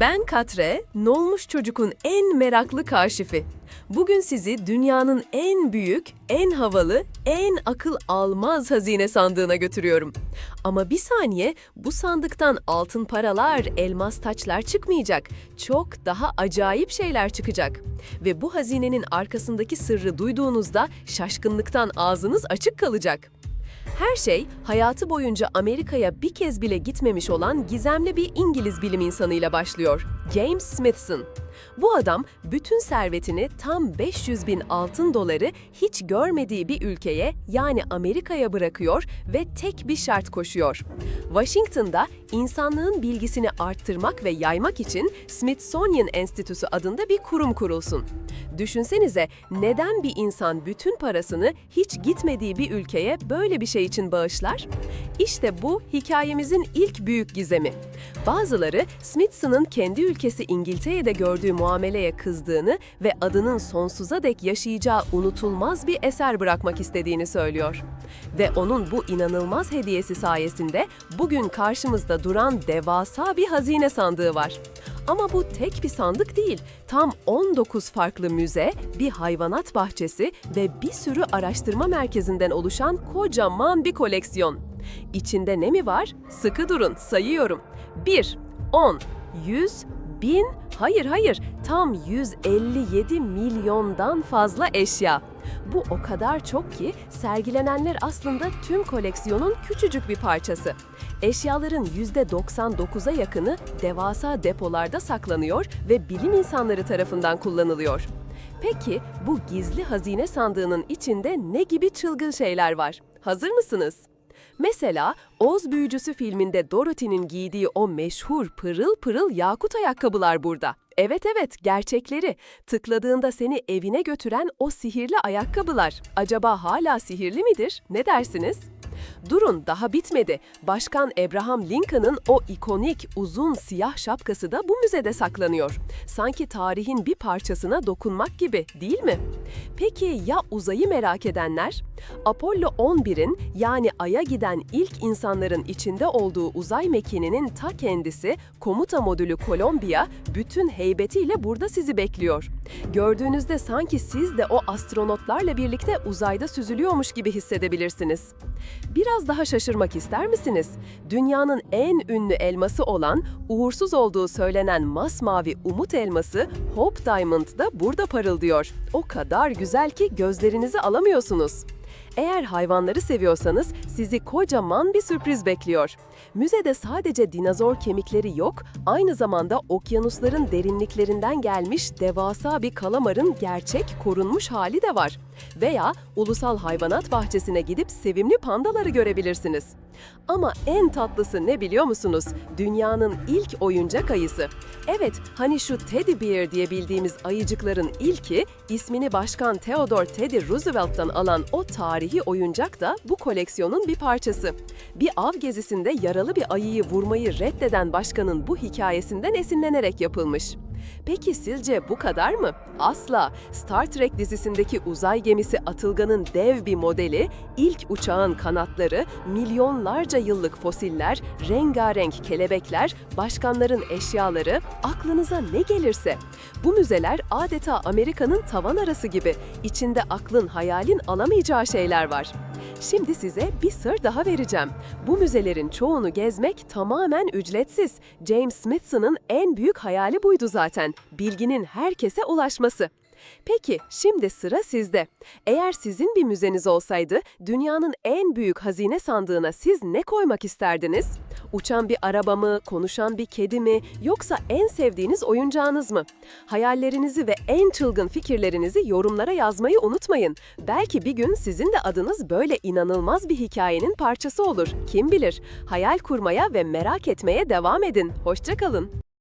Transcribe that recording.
Ben Katre, Nolmuş Çocuk'un en meraklı kaşifi. Bugün sizi dünyanın en büyük, en havalı, en akıl almaz hazine sandığına götürüyorum. Ama bir saniye, bu sandıktan altın paralar, elmas taçlar çıkmayacak. Çok daha acayip şeyler çıkacak. Ve bu hazinenin arkasındaki sırrı duyduğunuzda şaşkınlıktan ağzınız açık kalacak. Her şey hayatı boyunca Amerika'ya bir kez bile gitmemiş olan gizemli bir İngiliz bilim insanıyla başlıyor. James Smithson. Bu adam bütün servetini tam 500 bin altın doları hiç görmediği bir ülkeye yani Amerika'ya bırakıyor ve tek bir şart koşuyor. Washington'da insanlığın bilgisini arttırmak ve yaymak için Smithsonian Enstitüsü adında bir kurum kurulsun. Düşünsenize neden bir insan bütün parasını hiç gitmediği bir ülkeye böyle bir şey için bağışlar? İşte bu hikayemizin ilk büyük gizemi. Bazıları Smithson'ın kendi ülkesi İngiltere'de gördüğü muameleye kızdığını ve adının sonsuza dek yaşayacağı unutulmaz bir eser bırakmak istediğini söylüyor. Ve onun bu inanılmaz hediyesi sayesinde bugün karşımızda duran devasa bir hazine sandığı var. Ama bu tek bir sandık değil. Tam 19 farklı müze, bir hayvanat bahçesi ve bir sürü araştırma merkezinden oluşan kocaman bir koleksiyon. İçinde ne mi var? Sıkı durun, sayıyorum. 1, 10, 100, 1000, hayır hayır, tam 157 milyondan fazla eşya. Bu o kadar çok ki sergilenenler aslında tüm koleksiyonun küçücük bir parçası. Eşyaların %99'a yakını devasa depolarda saklanıyor ve bilim insanları tarafından kullanılıyor. Peki bu gizli hazine sandığının içinde ne gibi çılgın şeyler var? Hazır mısınız? Mesela Oz Büyücüsü filminde Dorothy'nin giydiği o meşhur pırıl pırıl yakut ayakkabılar burada. Evet evet gerçekleri. Tıkladığında seni evine götüren o sihirli ayakkabılar. Acaba hala sihirli midir? Ne dersiniz? Durun daha bitmedi. Başkan Abraham Lincoln'ın o ikonik uzun siyah şapkası da bu müzede saklanıyor. Sanki tarihin bir parçasına dokunmak gibi değil mi? Peki ya uzayı merak edenler? Apollo 11'in yani Ay'a giden ilk insanların içinde olduğu uzay mekiğinin ta kendisi komuta modülü Columbia bütün heybetiyle burada sizi bekliyor. Gördüğünüzde sanki siz de o astronotlarla birlikte uzayda süzülüyormuş gibi hissedebilirsiniz. Biraz daha şaşırmak ister misiniz? Dünyanın en ünlü elması olan, uğursuz olduğu söylenen masmavi umut elması Hope Diamond da burada parıldıyor. O kadar güzel ki gözlerinizi alamıyorsunuz. Eğer hayvanları seviyorsanız sizi kocaman bir sürpriz bekliyor. Müzede sadece dinozor kemikleri yok, aynı zamanda okyanusların derinliklerinden gelmiş devasa bir kalamarın gerçek korunmuş hali de var. Veya Ulusal Hayvanat Bahçesi'ne gidip sevimli pandaları görebilirsiniz. Ama en tatlısı ne biliyor musunuz? Dünyanın ilk oyuncak ayısı. Evet, hani şu teddy bear diye bildiğimiz ayıcıkların ilki, ismini Başkan Theodore Teddy Roosevelt'tan alan o tarihi oyuncak da bu koleksiyonun bir parçası. Bir av gezisinde yaralı bir ayıyı vurmayı reddeden başkanın bu hikayesinden esinlenerek yapılmış. Peki sizce bu kadar mı? Asla. Star Trek dizisindeki uzay gemisi Atılgan'ın dev bir modeli, ilk uçağın kanatları, milyonlarca yıllık fosiller, rengarenk kelebekler, başkanların eşyaları, aklınıza ne gelirse. Bu müzeler adeta Amerika'nın tavan arası gibi. İçinde aklın hayalin alamayacağı şeyler var. Şimdi size bir sır daha vereceğim. Bu müzelerin çoğunu gezmek tamamen ücretsiz. James Smithson'ın en büyük hayali buydu zaten. Bilginin herkese ulaşması. Peki şimdi sıra sizde. Eğer sizin bir müzeniz olsaydı dünyanın en büyük hazine sandığına siz ne koymak isterdiniz? Uçan bir araba mı, konuşan bir kedi mi yoksa en sevdiğiniz oyuncağınız mı? Hayallerinizi ve en çılgın fikirlerinizi yorumlara yazmayı unutmayın. Belki bir gün sizin de adınız böyle inanılmaz bir hikayenin parçası olur. Kim bilir? Hayal kurmaya ve merak etmeye devam edin. Hoşçakalın.